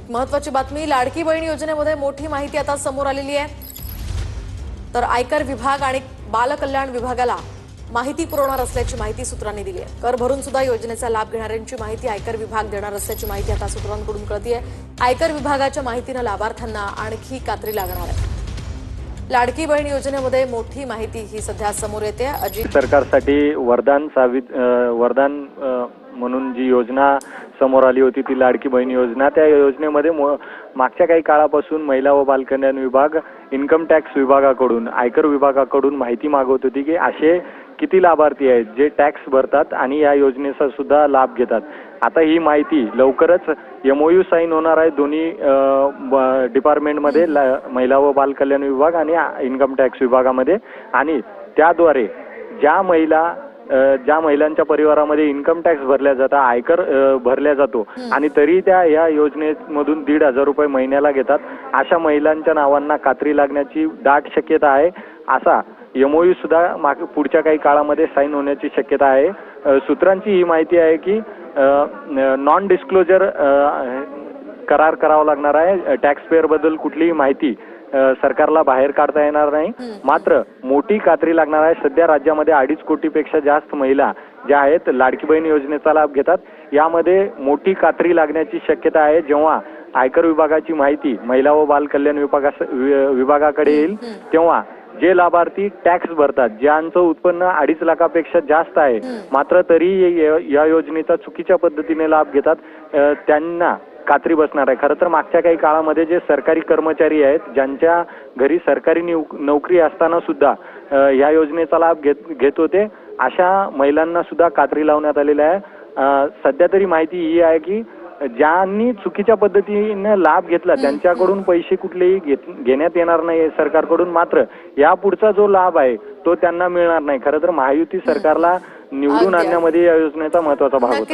एक महत्वाची बातमी लाडकी बहीण योजनेमध्ये मोठी माहिती आता समोर आलेली आहे. तर आयकर विभाग आणि बालकल्याण विभागाला माहिती पुरवणार असल्याची माहिती सूत्रांनी दिली आहे. कर भरून सुद्धा योजनेचा लाभ घेणाऱ्यांची माहिती आयकर विभाग देणार असल्याची माहिती आता सूत्रांकडून कळतीये. आयकर विभागाच्या माहितीनं लाभार्थ्यांना आणखी कात्री लागणार आहे. लाडकी बहीण योजनेमध्ये मोठी माहिती ही सध्या समोर येते. अजित सरकारसाठी वरदान सावित वरदान म्हणून जी योजना समोर आली होती ती लाडकी बहीण योजना. त्या योजनेमध्ये मागच्या काही काळापासून महिला व बालकल्याण विभाग इन्कम टॅक्स विभागाकडून आयकर विभागाकडून माहिती मागवत होती की असे किती लाभार्थी आहेत जे टॅक्स भरतात आणि या योजनेचा सुद्धा लाभ घेतात. आता ही माहिती लवकरच एमओयू साईन होणार आहे दोन्ही डिपार्टमेंटमध्ये ला- महिला व बालकल्याण विभाग आणि इन्कम टॅक्स विभागामध्ये. आणि त्याद्वारे ज्या महिला ज्या महिलांच्या परिवारामध्ये इन्कम टॅक्स भरल्या जातात आयकर भरल्या जातो आणि तरी त्या या योजनेमधून दीड हजार रुपये महिन्याला घेतात अशा महिलांच्या नावांना कात्री लागण्याची दाट शक्यता आहे. असा एमओयू सुद्धा माग पुढच्या काही काळामध्ये साईन होण्याची शक्यता आहे. सूत्रांची ही माहिती आहे की नॉन डिस्क्लोजर करार करावा लागणार आहे. टॅक्स पेअरबद्दल कुठलीही माहिती सरकारला बाहेर काढता येणार नाही. मात्र मोठी कात्री लागणार आहे. सध्या राज्यामध्ये अडीच कोटीपेक्षा जास्त महिला ज्या आहेत लाडकी बहीण योजनेचा लाभ घेतात. यामध्ये मोठी कात्री लागण्याची शक्यता आहे. जेव्हा आयकर विभागाची माहिती महिला व बाल कल्याण विभागा विभागाकडे येईल तेव्हा जे लाभार्थी टॅक्स भरतात ज्यांचं उत्पन्न अडीच लाखापेक्षा जास्त आहे मात्र तरी या- योजनेचा चुकीच्या पद्धतीने लाभ घेतात त्यांना कात्री बसणार आहे. खरं तर मागच्या काही काळामध्ये जे सरकारी कर्मचारी आहेत ज्यांच्या घरी सरकारी नोकरी असताना सुद्धा या योजनेचा लाभ घेत घेत होते अशा महिलांना सुद्धा कात्री लावण्यात आलेल्या आहे. सध्या तरी माहिती ही आहे की ज्यांनी चुकीच्या पद्धतीने लाभ घेतला त्यांच्याकडून पैसे कुठलेही घेत घेण्यात येणार नाही सरकारकडून मात्र. या पुढचा जो लाभ आहे तो त्यांना मिळणार नाही. खरं तर महायुती सरकारला निवडून. आणण्यामध्ये या योजनेचा महत्त्वाचा भाग होता.